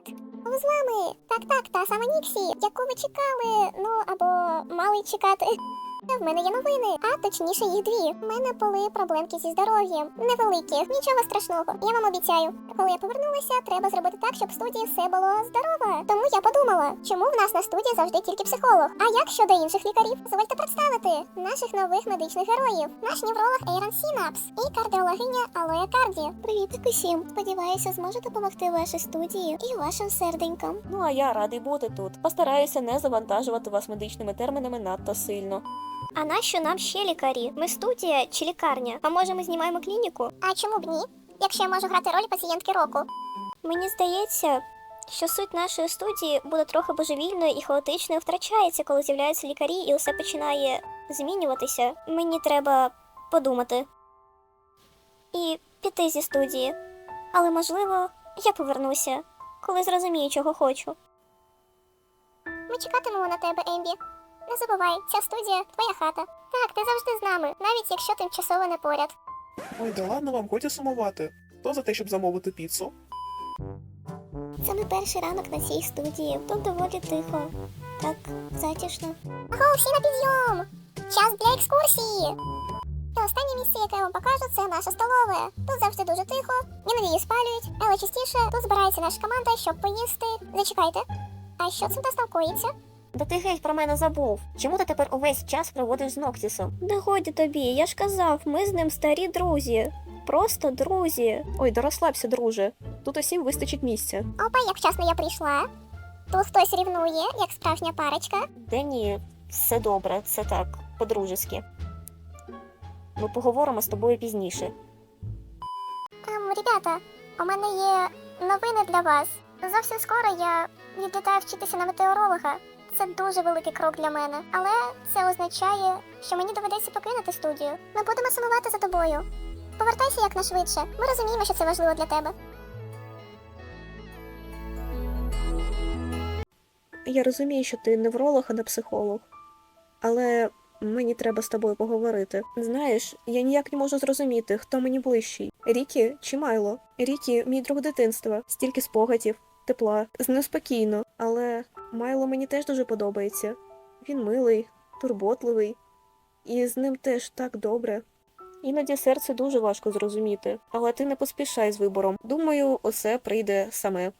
привіт! З вами? Так, так, та сама Ніксі, яку ви чекали, ну або мали чекати. В мене є новини, а точніше їх дві. У мене були проблемки зі здоров'ям. Невеликі, нічого страшного. Я вам обіцяю. Коли я повернулася, треба зробити так, щоб в студії все було здорово. Тому я подумала, чому в нас на студії завжди тільки психолог. А як щодо інших лікарів? Дозвольте представити наших нових медичних героїв. Наш невролог Ейрон Сінапс і кардіологиня Алоя Карді. Привіт усім. Сподіваюся, зможу допомогти вашій студії і вашим серденькам. Ну а я радий бути тут. Постараюся не завантажувати вас медичними термінами надто сильно. А нащо нам ще лікарі? Ми студія чи лікарня? А може ми знімаємо клініку? А чому б ні? Якщо я можу грати роль пацієнтки року. Мені здається, що суть нашої студії буде трохи божевільною і хаотичною втрачається, коли з'являються лікарі і усе починає змінюватися. Мені треба подумати і піти зі студії. Але можливо, я повернуся, коли зрозумію, чого хочу. Ми чекатимемо на тебе, Ембі. Не забувай, ця студія твоя хата. Так, ти завжди з нами, навіть якщо тимчасово не поряд. Ой, да ладно вам, годі сумувати. То за те, щоб замовити піцу. Це мій перший ранок на цій студії. Тут доволі тихо. Так, затишно. Аго, всі на підйом! Час для екскурсії! І останнє місце, яке я вам покажу, це наша столове. Тут завжди дуже тихо, іноді її спалюють, але частіше тут збирається наша команда, щоб поїсти. Зачекайте. А що це в нас там коїться? Да ти геть про мене забув. Чому ти тепер увесь час проводиш з Ноктісом? Да годі тобі, я ж казав, ми з ним старі друзі. Просто друзі. Ой, да розслабся, друже. Тут усім вистачить місця. Опа, як вчасно я прийшла. Тут хтось рівнує, як справжня парочка. Де ні, все добре, це так, по-дружески. Ми поговоримо з тобою пізніше. Ем, ребята, у мене є новини для вас. Зовсім скоро я відлітаю вчитися на метеоролога. Це дуже великий крок для мене, але це означає, що мені доведеться покинути студію. Ми будемо сумувати за тобою. Повертайся якнайшвидше. Ми розуміємо, що це важливо для тебе. Я розумію, що ти невролог, а не психолог. Але мені треба з тобою поговорити. Знаєш, я ніяк не можу зрозуміти, хто мені ближчий: Рікі чи Майло. Рікі мій друг дитинства, стільки спогадів, тепла, з ним спокійно. Але Майло мені теж дуже подобається. Він милий, турботливий, і з ним теж так добре. Іноді серце дуже важко зрозуміти, але ти не поспішай з вибором. Думаю, усе прийде саме.